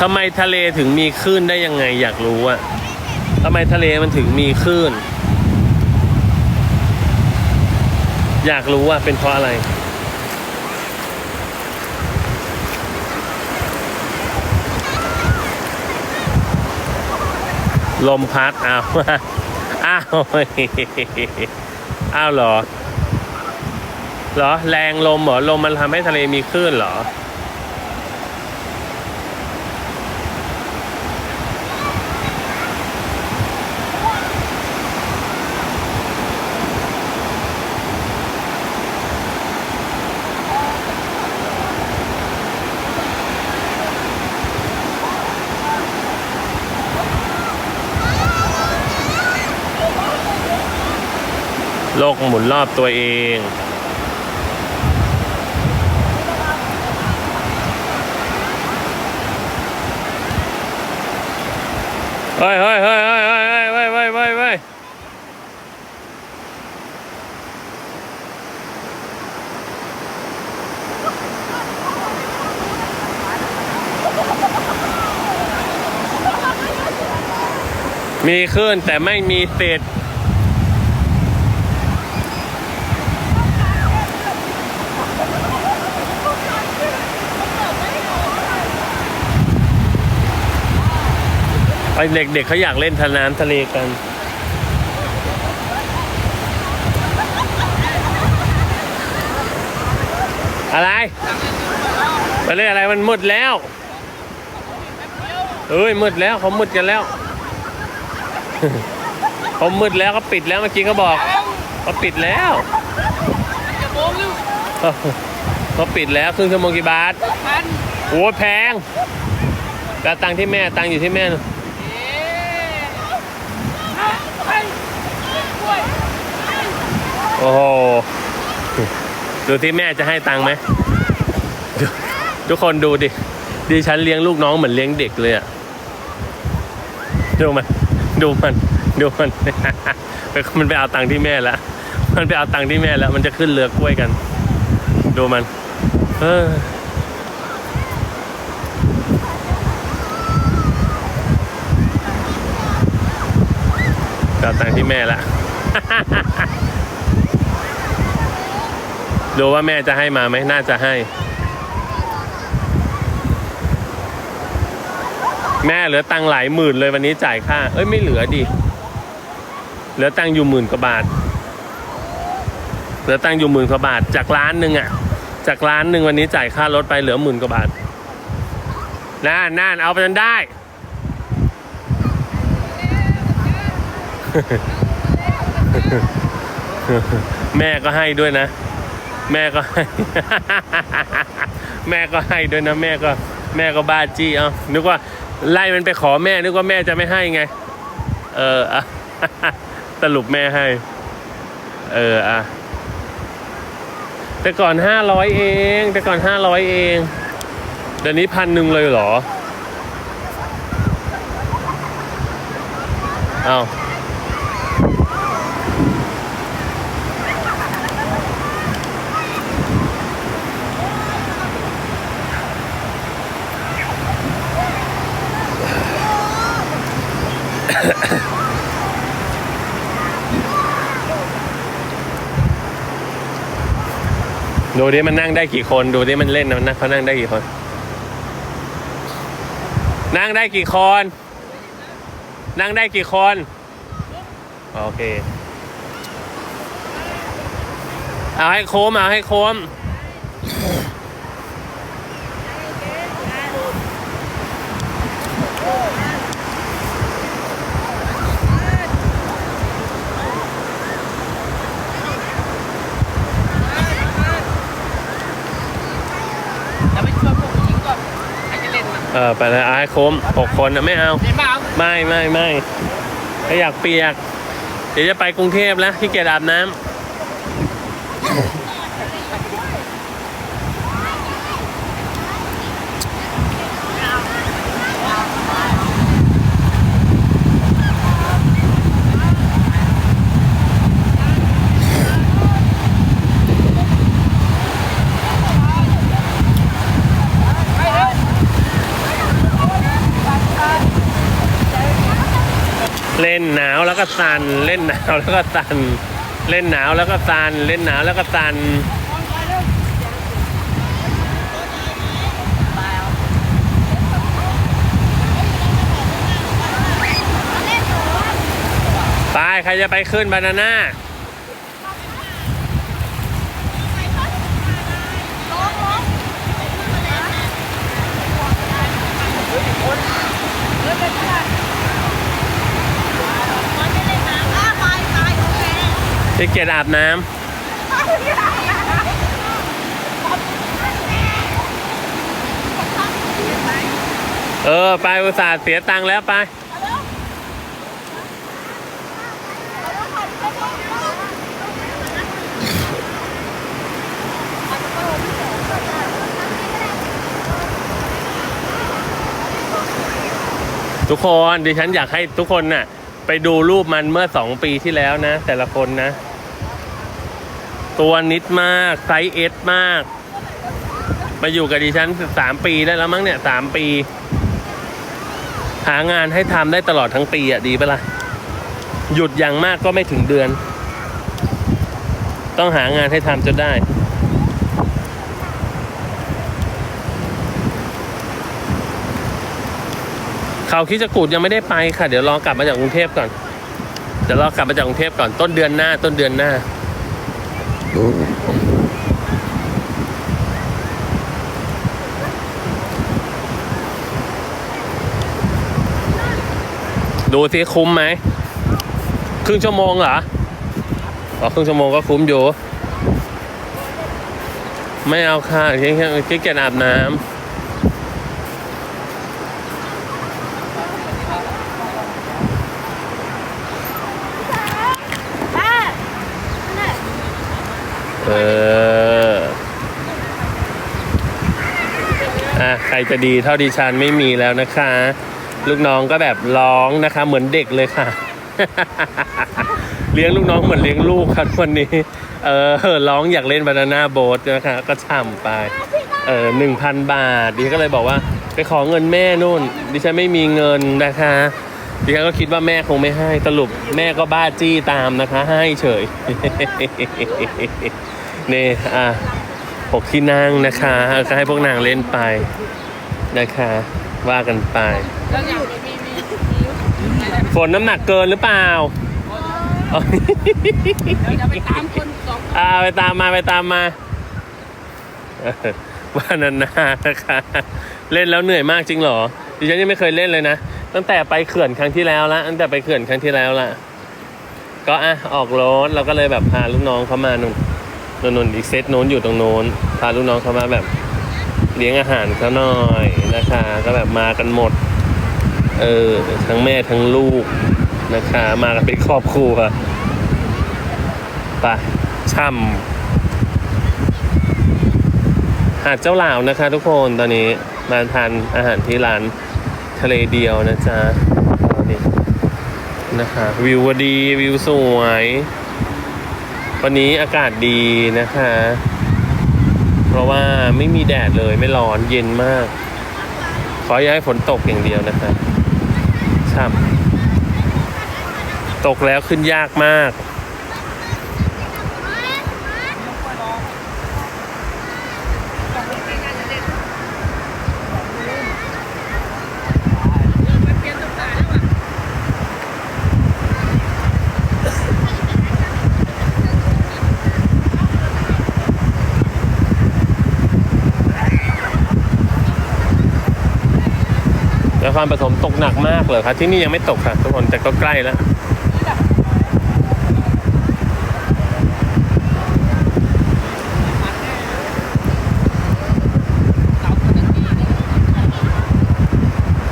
ทำไมทะเลถึงมีคลื่นได้ยังไงอยากรู้อะทำไมทะเลมันถึงมีคลื่น อยากรู้ว่าเป็นเพราะอะไร ลมพัดอ้าวอ้าวอ้าวเหรอ เหรอ แรงลมเหรอ ลมมันทำให้ทะเลมีคลื่นเหรอ โลกหมุนรอบตัวเอง เฮ้ยเฮ้ยเฮ้ยเฮ้ยเฮ้ยเฮ้ยเฮ้ยเฮ้ยเฮ้ยเฮ้ยมีขึ้นแต่ไม่มีติดไเด็กๆเขาอยากเล่นทะน้ำทะเลกัน อะไรไปเล่นอะไรมันมืดแล้วเอ้ยมืดแล้วเขามืดกันแล้วเขามืดแล้วเขาปิดแล้วเมื่อกี้เขาบอกเขาปิดแล้วเขาปิดแล้วครึ่งชั่วโมงกี่บาทโอ้แพงแต่ตังที่แม่ตังอยู่ที่แม่ เอ๊ะให้กล้วย โอ้โหดูที่แม่จะให้ตังค์ไหม ทุกคนดูดิ ดิฉันเลี้ยงลูกน้องเหมือนเลี้ยงเด็กเลยอะดูมัน ดูมัน ดูมัน มันไปเอาตังค์ที่แม่ล้วมันไปเอาตังค์ที่แม่แล้ว มันจะขึ้นเรือกล้วยกัน ดูมัน เออเอาตังค์ที่แม่ละ ดูว่าแม่จะให้มาไหมน่าจะให้ แม่เหลือตังหลายหมื่นเลยวันนี้จ่ายค่า เอ้ยไม่เหลือดิเหลือตังอยู่หมื่นกว่าบาท เหลือตังอยู่หมื่นกว่าบาท จากร้านหนึ่งอะจากร้านหนึ่งวันนี้จ่ายค่ารถไปเหลือหมื่นกว่าบาทน่านน่านเอาไปจนได้ แม่ก็ให้ด้วยนะ แม่ก็ให้แม่ก็ให้ด้วยนะแม่ก็แม่ก็บ้าจี้เอานึกว่าไล่มันไปขอแม่นึกว่าแม่จะไม่ให้ไง เอออะสรุปแม่ให้ เอออะแต่ก่อนห้าร้อยเอง แต่ก่อนห้าร้อยเองเดี๋ยวนี้พันหนึ่งเลยเหรอ เอา ดูดิมันนั่งได้กี่คน ดูดิมันเล่นนะมันนั่งเขานั่งได้กี่คน นั่งได้กี่คน นั่งได้กี่คน โอเค เอาให้โค้มเอาให้โค้ม จะไปชวนพวกผู้หญิงก่อนใครจะเล่นนะ เออไปเลยเอาให้โคมหกคนนะไม่เอาเล่เปล่าไม่ไม่ไม่ไม่อยากเปียก เดี๋ยวจะไปกรุงเทพแล้วที่เกียจอาบน้ำ เล่นหนาวแล้วก็สันเล่นหนาวแล้วก็สันเล่นหนาวแล้วก็สันเล่นหนาวแล้วก็สันไปใครจะไปขึ้นบานาน่า ที่เกียจอาบน้ำเออ ไปอุตส่าห์เสียตังค์แล้วไป ทุกคนดิฉันอยากให้ทุกคนน่ะ ไปดูรูปมันเมื่อสองปีที่แล้วนะ แต่ละคนนะ ตัวนิดมาก ไซส์เอสมาก มาอยู่กับดิฉันสามปีได้แล้วมั้งเนี่ยสามปี หางานให้ทำได้ตลอดทั้งปีอะดีปะล่ะ หยุดอย่างมากก็ไม่ถึงเดือน ต้องหางานให้ทำจนได้เขาคิดจะกูดยังไม่ได้ไปค่ะ เดี๋ยวรอกลับมาจากกรุงเทพก่อน เดี๋ยวรอกลับมาจากกรุงเทพก่อนต้นเดือนหน้าต้นเดือนหน้า ดูสิคุ้มไหม ครึ่งชั่วโมงเหรออ๋อครึ่งชั่วโมงก็คุ้มอยู่ ไม่เอาค่ะขี้เกียจขี้เกียจอาบน้ำ อออะใครจะดีเท่าดิฉันไม่มีแล้วนะคะ ลูกน้องก็แบบร้องนะคะ เหมือนเด็กเลยค่ะ เลี้ยงลูกน้องเหมือนเลี้ยงลูกครับวันนี้ เออร้องอยากเล่นบานาน่าโบ๊ทนะคะก็ช่ำไป เออหนึ่งพันบาทดิฉันก็เลยบอกว่า ไปขอเงินแม่นู่น ดิฉันไม่มีเงินนะคะดิฉันก็คิดว่าแม่คงไม่ให้สรุปแม่ก็บ้าจี้ตามนะคะ ให้เฉย นี่อะหกที่นั่งนะคะก็ให้พวกนางเล่นไปนะคะ ว่ากันไป แล้วอย่างมีมีมีอะไรฝนน้ำหนักเกินหรือเปล่าอ๋อเดี๋ยวจะไปตามคนสองอ่าไปตามมาไปตามมาเออว่านานานะคะ เล่นแล้วเหนื่อยมากจริงเหรอดิฉันยังไม่เคยเล่นเลยนะ ตั้งแต่ไปเขื่อนครั้งที่แล้วละตั้งแต่ไปเขื่อนครั้งที่แล้วละก็อะออกรถเราก็เลยแบบพาลูกน้องเขามานุ่น นนนอีกเซตโน้นอยู่ตรงโน้นพาลูกน้องเขามาแบบเลี้ยงอาหารเขาหน่อยนะคะ ก็แบบมากันหมด เออทั้งแม่ทั้งลูกนะคะ มากันเป็นครอบครัวไปช่ำหาดเจ้าหลาวนะคะ ทุกคนตอนนี้มาทานอาหารที่ร้านทะเลเดียวนะจ๊ะนี่นะคะ วิวดีวิวสวย วันนี้อากาศดีนะคะ เพราะว่าไม่มีแดดเลยไม่ร้อนเย็นมาก ขออย่าให้ฝนตกอย่างเดียวนะคะช่ำตกแล้วขึ้นยากมาก ไปเปลี่ยนตุ๊กตาแล้วอะ นครปฐมตกหนักมากเลยครับที่นี่ยังไม่ตกค่ะทุกคนแต่ก็ใกล้แล้ว